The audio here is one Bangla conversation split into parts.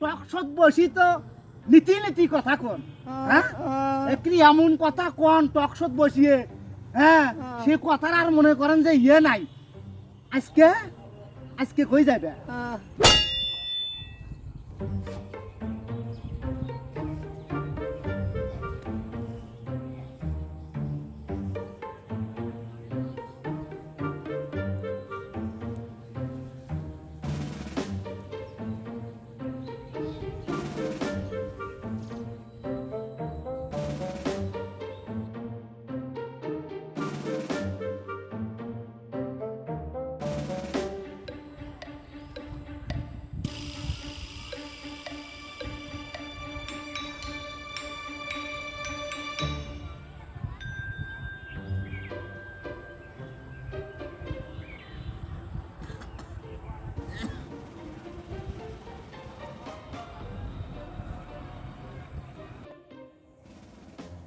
টকশত বসি তো নীতি নীতি কথা কোন। হ্যাঁ? একটি এমন কথা কোন টকশত বসিয়ে হ্যাঁ? সে কথার আর মনে করেন যে ইয়ে নাই। আজকে আজকে কই যাবে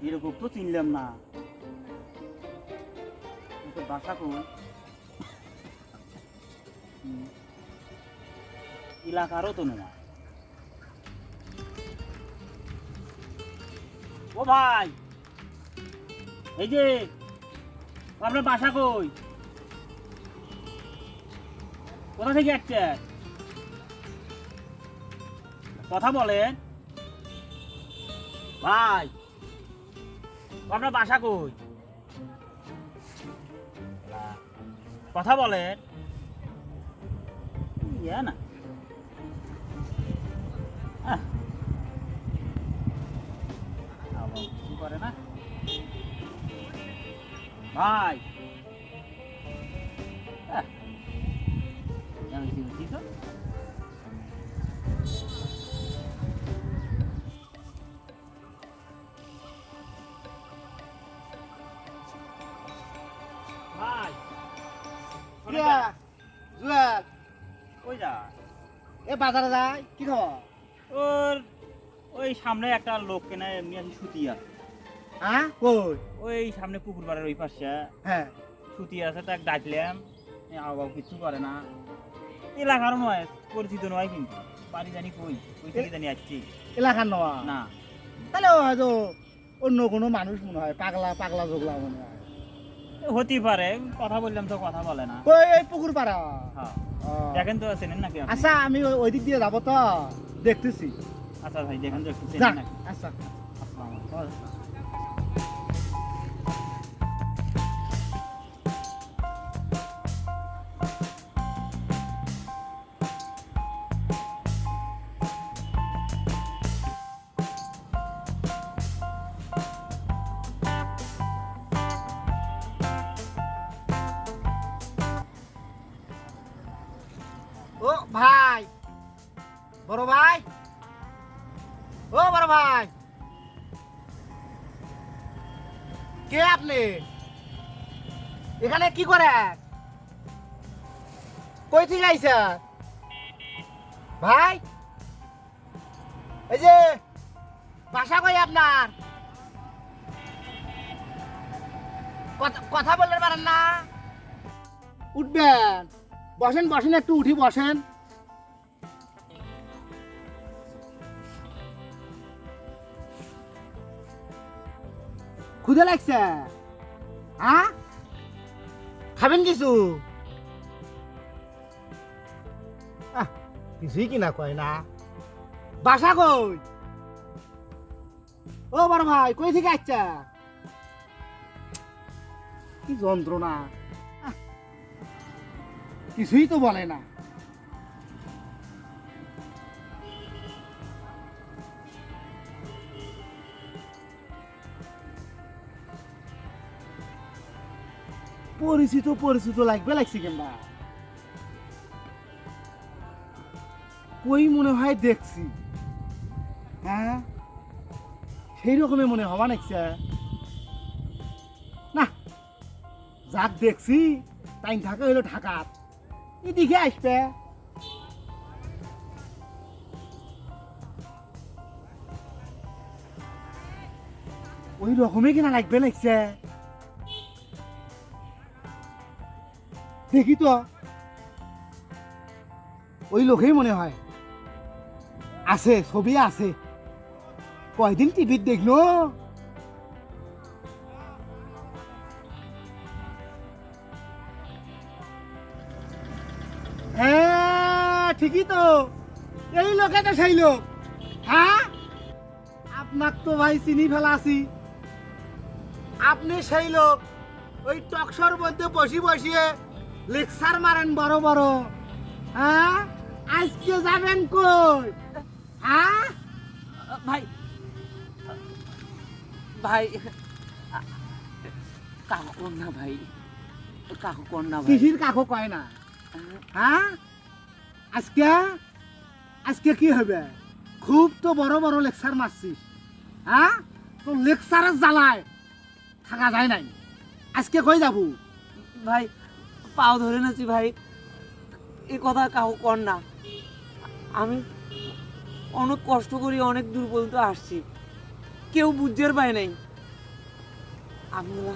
এরকম তো চিনলাম না। বাসা কোন? এলাকারও তো নয় ও ভাই, এই যে, আপনার বাসা কই? কোথা থেকে আসছে? কথা বলেন। ভাই আপনার বাসা কই? কথা বলে ইয়া না। করে না? ভাই। যা? এ বাজারে যায় কি খবর? ওর ওই সামনে একটা লোক কেনা এমনি আছে সুতি আছে হ্যাঁ কই? ওই সামনে পুকুর পাড়ের ওই পাশে। হ্যাঁ। সুতি আছে তাকে ডাকলাম আবাব কিছু করে না। এলাকারও নয় পরিচিত নয় কিন্তু। বাড়ি জানি কই ওই থেকে জানি আসছি। এলাকার নয়? না। তাহলে ও হয়তো অন্য কোনো মানুষ মনে হয় পাগলা পাগলা জোগলা মনে হয়। হতে পারে কথা বললাম তো কথা বলে না। ওই এই পুকুর পাড়া। হ্যাঁ। দেখেন তো চেনেন নাকি আপনি? আচ্ছা আমি ওই- ওই দিক দিয়ে যাব তো। দেখতেছি। আচ্ছা ভাই দেখেন তো একটু নাকি? আচ্ছা। আসসালামু আলাইকুম। ও, ভাই। বড় ভাই। ও, বড় ভাই। কে আপনি? এখানে কি করে কই থেকে আইছে ভাই। এই যে, বাসা কই আপনার? কথা বলতে পারেন না। উঠবেন। বসেন বসেন, একটু উঠি, বসেন। ক্ষুদে লাগছে? হ্যাঁ খাবেন কিছু? কিছুই কিনা কয় না। বাসা কই? ও বড় ভাই, কই থেকে আচ্ছা কি যন্ত্রণা। কিছুই তো বলে না। পরিচিত পরিচিত লাগবে, লাগছে কেনবা কই মনে হয় দেখছি। হ্যাঁ? সেই রকমই মনে হওয়া নাকছে না, যাক দেখছি তাই থাকা হইল ঢাকাত এদিকে আসবে। ওই রকমই কিনা লাগবে লাগছে। দেখি তো। ওই লোকেই মনে হয়। আছে, ছবি আছে। কয়দিন টিভিত দেখল? ঠিকই তো। এই লোকে তো সেই লোক। হ্যাঁ? আপনার তো ভাই চিনি ফেলা আছি আপনি সেই লোক। ওই টকশোর মধ্যে বসি বসিয়ে লেকচার মারেন বড় বড়। হ্যাঁ? আজকে যাবেন কই? হ্যাঁ? ভাই ভাই কাকু কর না ভাই কাকু কর না ভাই। কৃষির কাকু কয় না? হ্যাঁ? আজকে আজকে কি হবে? খুব তো বড় বড় লেকচার মারছিস হ্যাঁ তো লেকচারের জ্বালায় থাকা যায় নাই। আজকে কই যাব? ভাই পাও ধরে নাছি ভাই। এ কথা কাউ কর না। আমি অনেক কষ্ট করি অনেক দূর পর্যন্ত আসছি। কেউ বুঝতে পায় নাই। আপনারা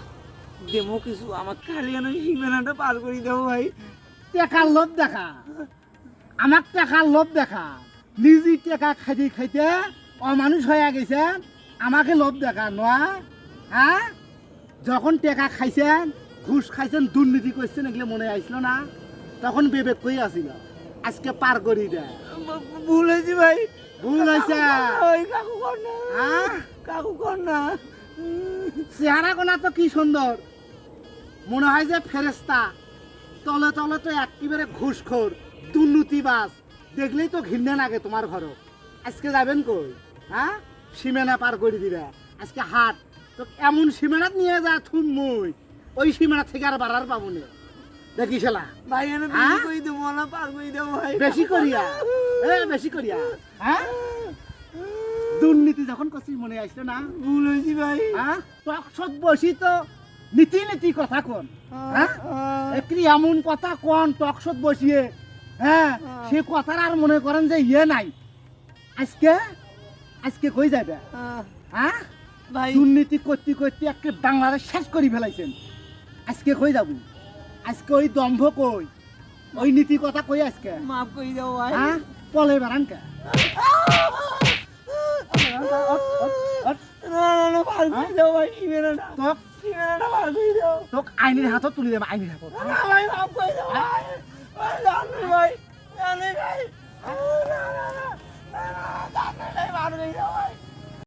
দেবো কিছু আমার কালিয়ানো সীমানাটা পার করে দেবো ভাই। টেকার লোভ দেখা। আমার টেকার লোভ দেখা। নিজে টেকা খাইতে খাইতে অমানুষ হয়ে গেছে আমাকে লোভ দেখা নয় হ্যাঁ যখন টেকা খাইছেন ঘুষ খাইছেন দুর্নীতি করছেন এগুলো মনে আসলো না তখন বিবেক কই আসিল? আজকে পার করি দেয় ভুল হয়েছি ভাই। ভুল হয়েছে। কাকু কর না কাকু কর না চেহারা গোলা তো কি সুন্দর। মনে হয় যে ফেরেস্তা তলে তলে তো একেবারে ঘুষখোর। দুর্নীতিবাজ দেখলেই তো ঘৃণা লাগে তোমার ঘর আজকে যাবেন কই? হ্যাঁ সীমানা পার করে দিবে। আজকে হাট। তো এমন সীমানাত নিয়ে যা থুম মই। ওই সীমানা থেকে আর বাড়ার পাবো না? দেখি শালা ভাই এনে বেশি পার ভাই। বেশি করিয়া? এ বেশি করিয়া? হ্যাঁ দুর্নীতি যখন করছিস মনে আসলো না? ভুল হয়েছি ভাই। হ্যাঁ টকশত বসি তো নীতি নীতি কথা কোন। হ্যাঁ এমন কথা কোন টকশত বসিয়ে হ্যাঁ সে কথার আর মনে করেন যে ইয়ে নাই। আজকে আজকে কই যাবে হ্যাঁ? ভাই। দুর্নীতি করতে করতে একটা বাংলাদেশ শেষ করে ফেলাইছেন। আজকে কই যাব? আজকে ওই দম্ভ কই? ওই নীতি কথা কই আজকে? মাফ করে দেবো ভাই। হ্যাঁ? পলে বারান কে? সীমানাটা তোক আইনের হাতত তুলি দেব আইনের হাতত। ভাই মাফ ভাই ভাই জানি ভাই জানি ভাই না না না না না জানি ভাই মাফ করে দেবো ভাই